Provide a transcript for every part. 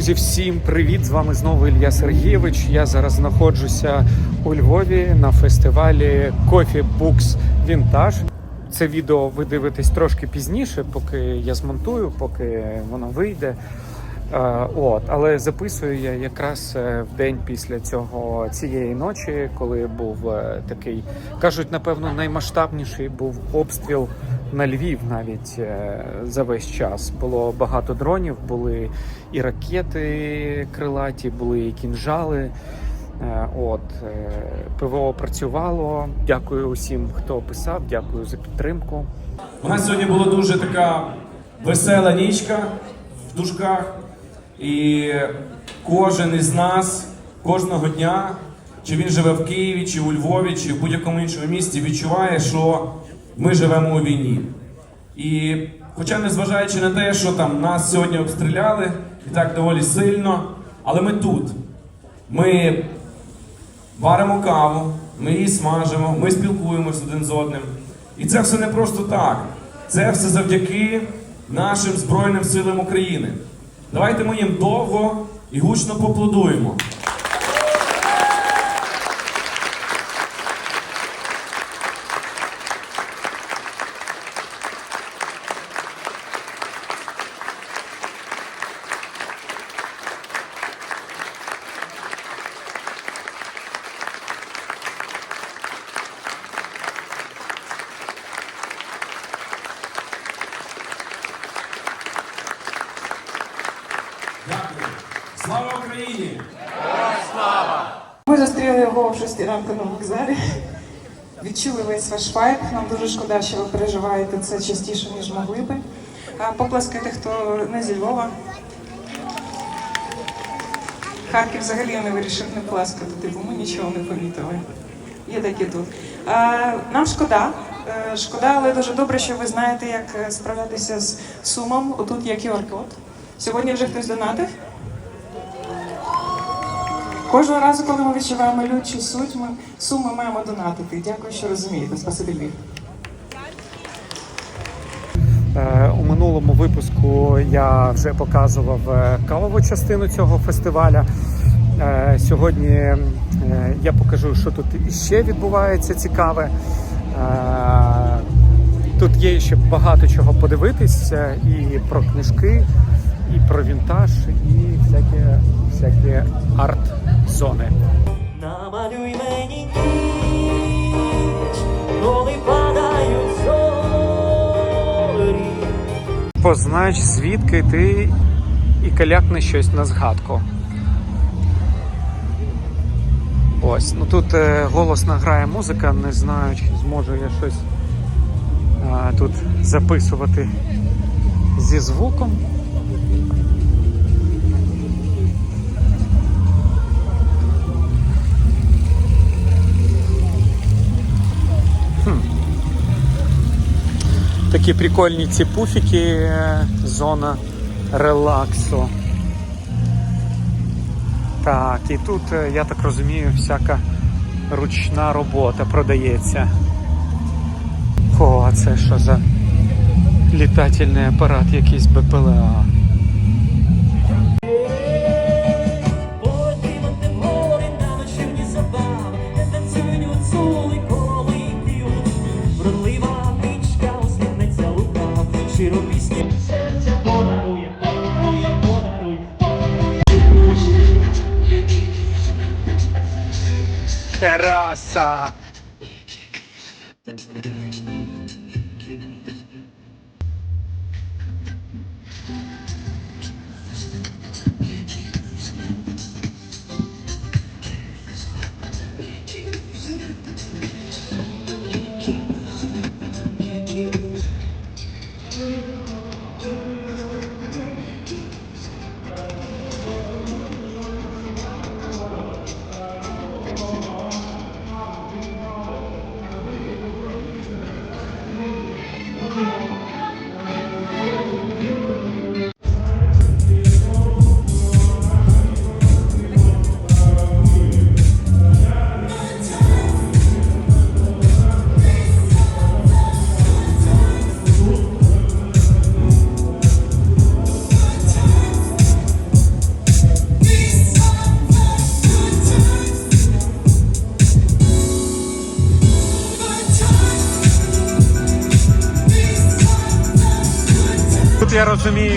Друзі, всім привіт! З вами знову Ілля Сергійович. Я зараз знаходжуся у Львові на фестивалі Coffee Books Vintage. Це відео ви дивитесь трошки пізніше, поки я змонтую, поки воно вийде. Е, От, але записую я якраз е, в день після цього цієї ночі, коли був е, такий, кажуть, напевно, наймасштабніший був обстріл на Львів навіть за весь час. Було багато дронів, були і ракети крилаті, були і кінжали. От ПВО працювало. Дякую усім, хто писав. Дякую за підтримку. У нас сьогодні була дуже така весела нічка в дужках. І кожен із нас кожного дня, чи він живе в Києві, чи у Львові, чи в будь-якому іншому місті, відчуває, що ми живемо у війні. І хоча незважаючи на те, що там нас сьогодні обстріляли і так доволі сильно, але ми тут. Ми варимо каву, ми її смажимо, ми спілкуємося один з одним. І це все не просто так. Це все завдяки нашим Збройним силам України. Давайте ми їм довго і гучно поплодуємо. Дякую. Слава Україні! Ми зустріли його о 6 ранку на вокзалі. Відчули весь ваш вайб. Нам дуже шкода, що ви переживаєте це частіше, ніж могли би. Поплескайте, хто не зі Львова. Харків взагалі не вирішив не плескати, типу ми нічого не помітили. Є такі тут. Нам шкода. Е, Шкода, але дуже добре, що ви знаєте, як е, справлятися з сумом. Отут є QR-код. Сьогодні вже хтось донатив. Кожного разу, коли ми відчуваємо лють суть, ми суми маємо донатити. Дякую, що розумієте. Спасибі Львів. Е, У минулому випуску я вже показував е, кавову частину цього фестиваля. Е, Сьогодні я покажу, що тут іще відбувається цікаве. Тут є ще багато чого подивитись е, і про книжки, і про вінтаж, і всякі, всякі арт-зони. Намалюй мені ніч, коли падають зорі. Познач, звідки ти і калякни щось на згадку. Ось, ну тут е, голосно грає музика, не знаю, чи зможу я щось а, тут записувати зі звуком. Такі прикольні ці пуфіки, е, зона релаксу. Так, і тут, е, я так розумію, всяка ручна робота продається. О, а це що за літательний апарат якийсь БПЛА. か。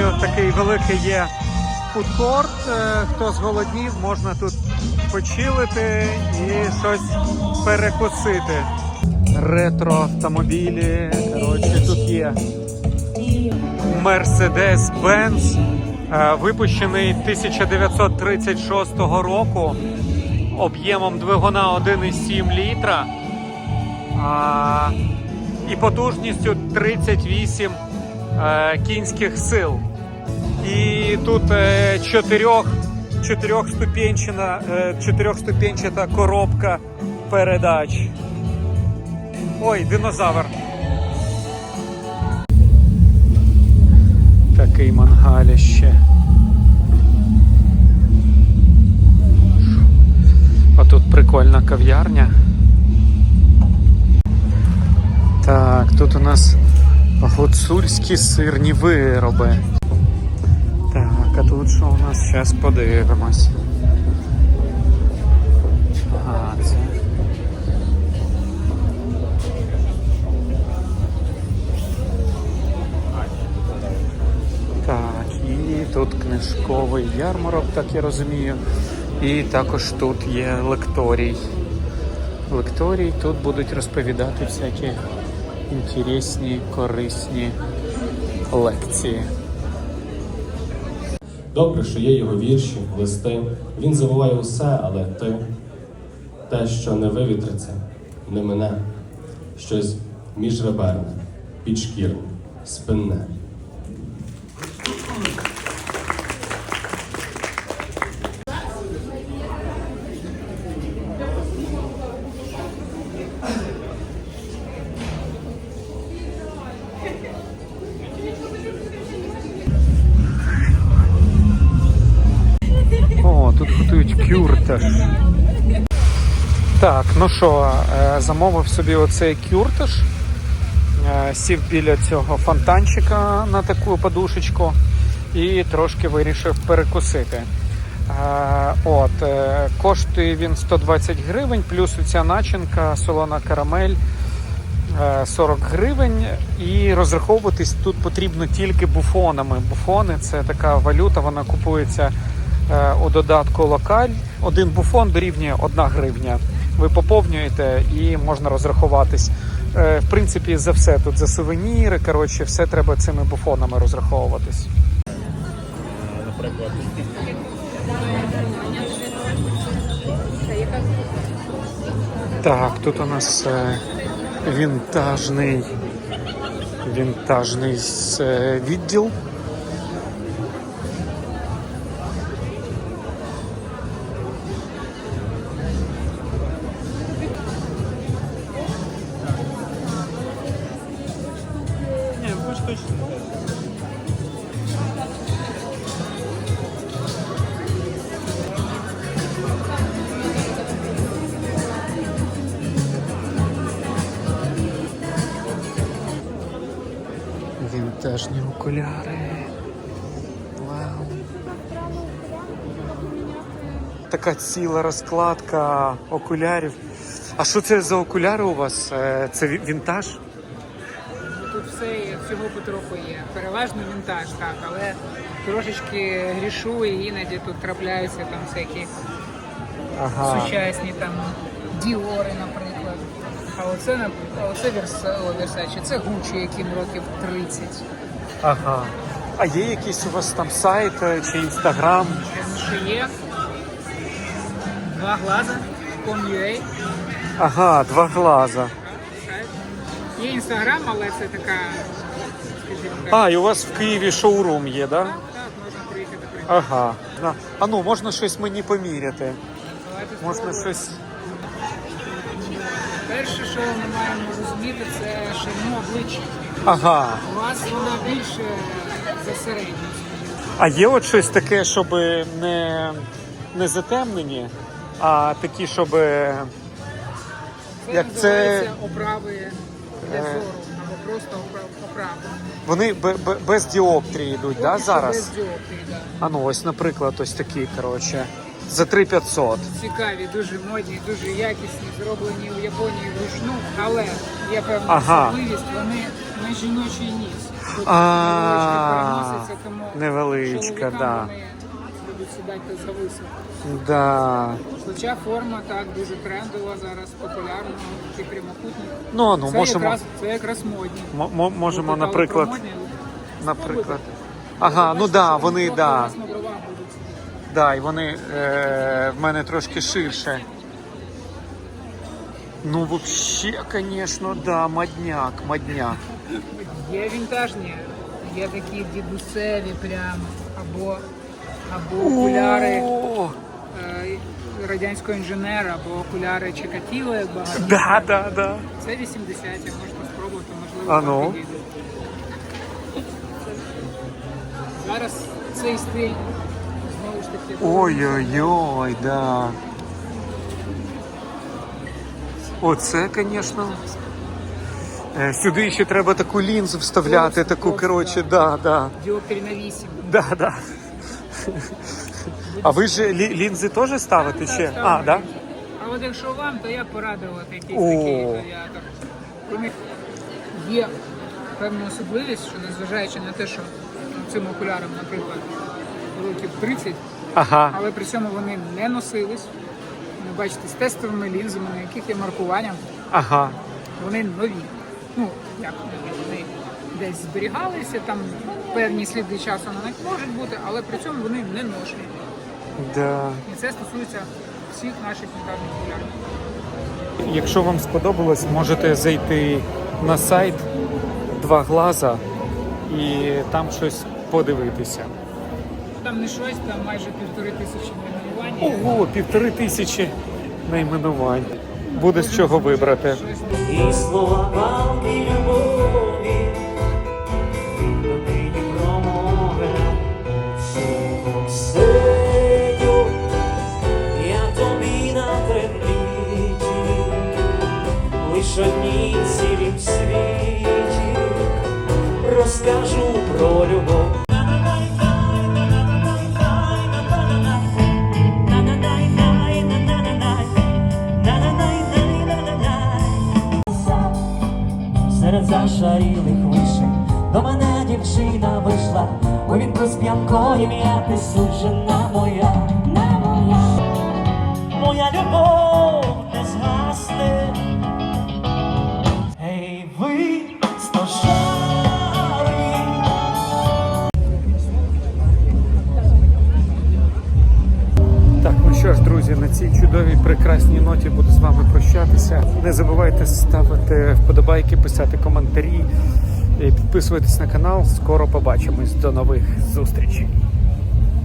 Розумію, такий великий є фудкорт. Е, Хто зголоднів, можна тут почилити і щось перекусити. Ретро автомобілі. Коротше, тут є Mercedes-Benz, е, випущений 1936 року об'ємом двигуна 1,7 літра і потужністю 38 е, кінських сил. І тут е, чотирьох, чотирьохступенчина, е, чотирьохступенчата коробка передач. Ой, динозавр. Такий мангаліще. А тут прикольна кав'ярня. Так, тут у нас гуцульські сирні вироби. Так, а тут що у нас? Зараз подивимось. Ага, це. Так, і тут книжковий ярмарок, так я розумію. І також тут є лекторій. Лекторій тут будуть розповідати всякі інтересні, корисні лекції. Добре, що є його вірші, листи. Він забуває усе, але ти те, що не вивітриться, не мине. Щось міжреберне, підшкірне, спинне. Кюрташ. Так, ну що, е, замовив собі оцей кюрташ. Е, Сів біля цього фонтанчика на таку подушечку і трошки вирішив перекусити. Е, От, коштує він 120 гривень, плюс ця начинка, солона карамель е, 40 гривень. І розраховуватись тут потрібно тільки буфонами. Буфони це така валюта, вона купується у додатку локаль. Один буфон дорівнює 1 гривня. Ви поповнюєте і можна розрахуватись. Е, В принципі, за все тут за сувеніри. Коротше, все треба цими буфонами розраховуватись. Так, тут у нас е, вінтажний, вінтажний е, відділ. Окуляри. Вау. Така ціла розкладка окулярів. А що це за окуляри у вас? Е, Це вінтаж? Тут все є, всього потроху є. Переважно вінтаж, так, але трошечки грішу і іноді тут трапляються там всякі Ага. сучасні там діори, наприклад. А оце, а оце Верса- о, Versace, це Гуччі, яким років 30. Ага. А є якийсь у вас там сайт чи інстаграм? Ще є два глаза, com.ua, Ага, два глаза. Є інстаграм, але це така, скажімо так, А, і у вас в Києві шоурум є, да? так, можна приїхати прийти. Ага. На- А ну, можна щось мені поміряти? Давайте Можна спробуємо. щось. Перше, що ми маємо розуміти, це ширину обличчя. Ага. У вас вона більше за середню. А є от щось таке, щоб не, не затемнені, а такі, щоб. Це Як це- оправи для Е. зору або просто опра- оправи. Вони бе- бе- без діоптрії йдуть, да, зараз? Без діоптрії, да. А ну ось, наприклад, ось такі, коротше. За 3500. Цікаві, дуже модні, дуже якісні, зроблені в Японії вручну, але є певна Ага. особливість, вони жіночий ніс. А, переноситься, тому невеличка, чоловікам да. вони будуть сідати за високо. Да. Хоча форма так дуже трендова зараз, популярна, такі прямокутні. Ну, ну це, можемо, якраз, це якраз модні. мо- мо- можемо, Ви питали наприклад, модні? наприклад. Ага, ну да, вони, да. Да, і вони е, в мене трошки ширше. Ну, взагалі, звісно, да, модняк, модняк. Є вінтажні, є такі дідусеві прямо, або, або окуляри О, е, радянського інженера, або окуляри Чикатіло, як багато. да, да, да. Це 80-ті, можна спробувати, можливо, А ну? вам підійде. Зараз цей стиль знову ж таки. Ой-ой-ой, да. Оце, звісно. Е, Сюди ще треба таку лінзу вставляти, таку, коротше, да. да. Діоптрій на 8. Да, да. А ви ж лі- лінзи теж ставите ще? А, да? А от якщо вам, то я порадив от якийсь О. такий авіатор. У них є певна особливість, що незважаючи на те, що цим окулярам, наприклад, років 30, Ага. але при цьому вони не носились. Ви бачите, з тестовими лінзами, на яких є маркування, Ага. вони нові. Ну, як вони десь зберігалися, там певні сліди часу на них можуть бути, але при цьому вони не ношені. Да. І це стосується всіх наших вінтажних окулярів. Якщо вам сподобалось, можете зайти на сайт Два Глаза і там щось подивитися. Там не щось, там майже півтори тисячі найменувань. Ого, півтори тисячі найменувань. Буде з чого вибрати. І слова палки любові неї промовив Синю, я тобі на тремліті Лиш одній цілім світі. Розкажу про любов Серед зашарілих вишень. До мене дівчина вийшла, у вінку з п'янкою м'яти суджена моя, моя, моя любов прекрасній ноті буду з вами прощатися. Не забувайте ставити вподобайки, писати коментарі і підписуватись на канал. Скоро побачимось. До нових зустрічей.